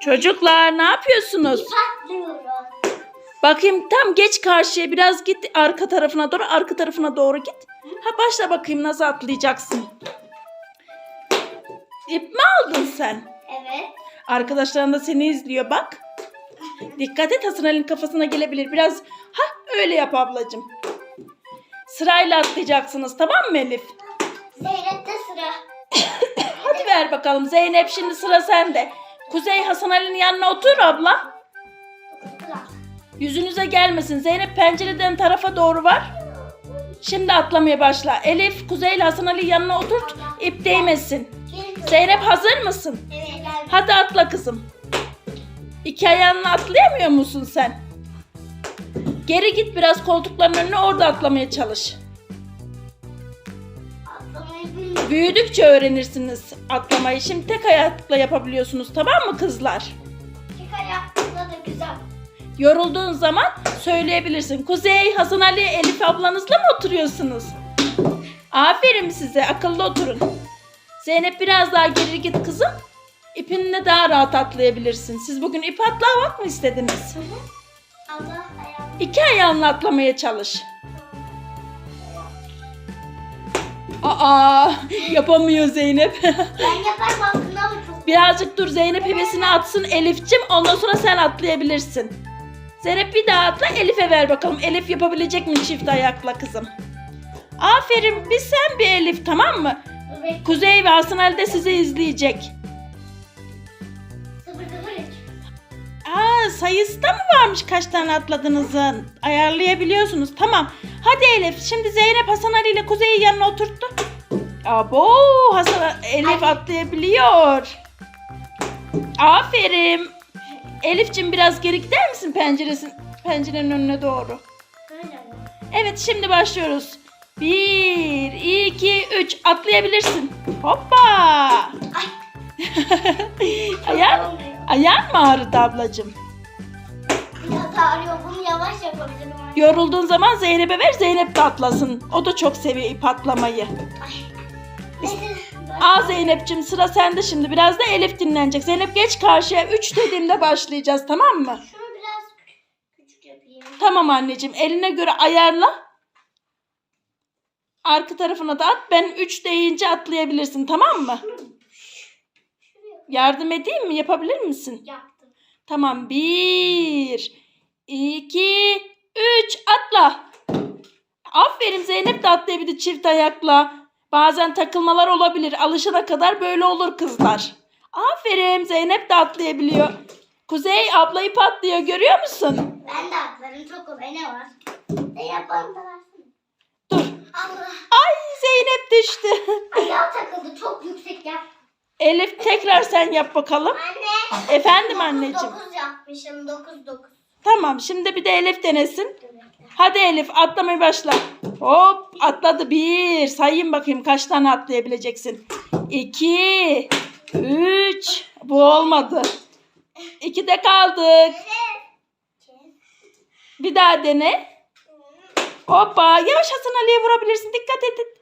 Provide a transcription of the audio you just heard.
Çocuklar ne yapıyorsunuz? Bakayım tam geç karşıya biraz git arka tarafına doğru arka tarafına doğru git. Ha başla bakayım nasıl atlayacaksın. İp mi aldın sen? Evet. Arkadaşların da seni izliyor bak. Dikkat et Hasan Ali'nin kafasına gelebilir. Biraz ha öyle yap ablacığım. Sırayla atlayacaksınız tamam mı Elif? Zeynep'te sıra. Hadi ver bakalım Zeynep şimdi sıra sende. Kuzey Hasan Ali'nin yanına otur abla. Yüzünüze gelmesin. Zeynep pencereden tarafa doğru var. Şimdi atlamaya başla. Elif Kuzey ile Hasan Ali yanına oturt. İp değmesin. Zeynep hazır mısın? Evet. Hadi atla kızım. İki ayağınla atlayamıyor musun sen? Geri git biraz koltukların önüne orada atlamaya çalış. Büyüdükçe öğrenirsiniz atlamayı. Şimdi tek ayakla yapabiliyorsunuz tamam mı kızlar? İki ayakta da güzel. Yorulduğun zaman söyleyebilirsin. Kuzey, Hasan Ali, Elif ablanızla mı oturuyorsunuz? Aferin size, akıllı oturun. Zeynep biraz daha geri git kızım. İpinle daha rahat atlayabilirsin. Siz bugün ip atlamak mı istediniz? Allah ayağını. İki ayağınla atlamaya çalış. Aa, yapamıyor Zeynep. Ben yaparım aslında ama çok. Birazcık dur Zeynep hevesini atsın Elif'cim. Ondan sonra sen atlayabilirsin. Zeynep bir daha atla Elif'e ver bakalım. Elif yapabilecek mi çift ayakla kızım? Aferin bir sen bir Elif tamam mı? Bekle. Kuzey ve Hasan Ali de sizi izleyecek. Aa sayısı da mı varmış kaç tane atladığınızın? Ayarlayabiliyorsunuz. Tamam. Hadi Elif. Şimdi Zeynep Hasan Ali ile Kuzey'i yanına oturttu. Abo Hasan Elif atlayabiliyor. Aferin. Elif'cim biraz geri gider misin penceresin pencerenin önüne doğru? Evet şimdi başlıyoruz. Bir, iki, üç atlayabilirsin. Hoppa. Ay. Ayağın, ayağın mı ağrıdı ablacığım? Biraz ağrıyor. Bunu yavaş yapabilirim. Yorulduğun zaman Zeynep'e ver Zeynep de atlasın. O da çok seviyor ip atlamayı. Ay. Neyse. Aa Zeynep'cim sıra sende şimdi. Biraz da Elif dinlenecek. Zeynep geç karşıya. Üç dediğimde başlayacağız tamam mı? Şunu biraz küçük yapayım. Tamam anneciğim. Eline göre ayarla. Arka tarafına da at. Ben üç deyince atlayabilirsin tamam mı? Yardım edeyim mi? Yapabilir misin? yaptım. Tamam. Bir, iki, üç atla. Aferin Zeynep de atlayabildi çift ayakla. Bazen takılmalar olabilir. Alışana kadar böyle olur kızlar. Aferin Zeynep de atlayabiliyor. Kuzey ablayı patlıyor görüyor musun? Ben de atlarım. Çok kolay. Ne var? Ne yapalım da. Dur. Allah. Ay Zeynep düştü. Ayağı takıldı. Çok yüksek yap. Elif tekrar sen yap bakalım. Anne. Efendim anneciğim. 9 yapmışım. 9 9. Tamam şimdi bir de Elif denesin. Hadi Elif atlamaya başla. Hop atladı bir. Sayayım bakayım kaç tane atlayabileceksin. İki. Üç. Bu olmadı. İkide kaldık. Bir daha dene. Hoppa yavaş Hasan Ali'ye vurabilirsin. Dikkat edin.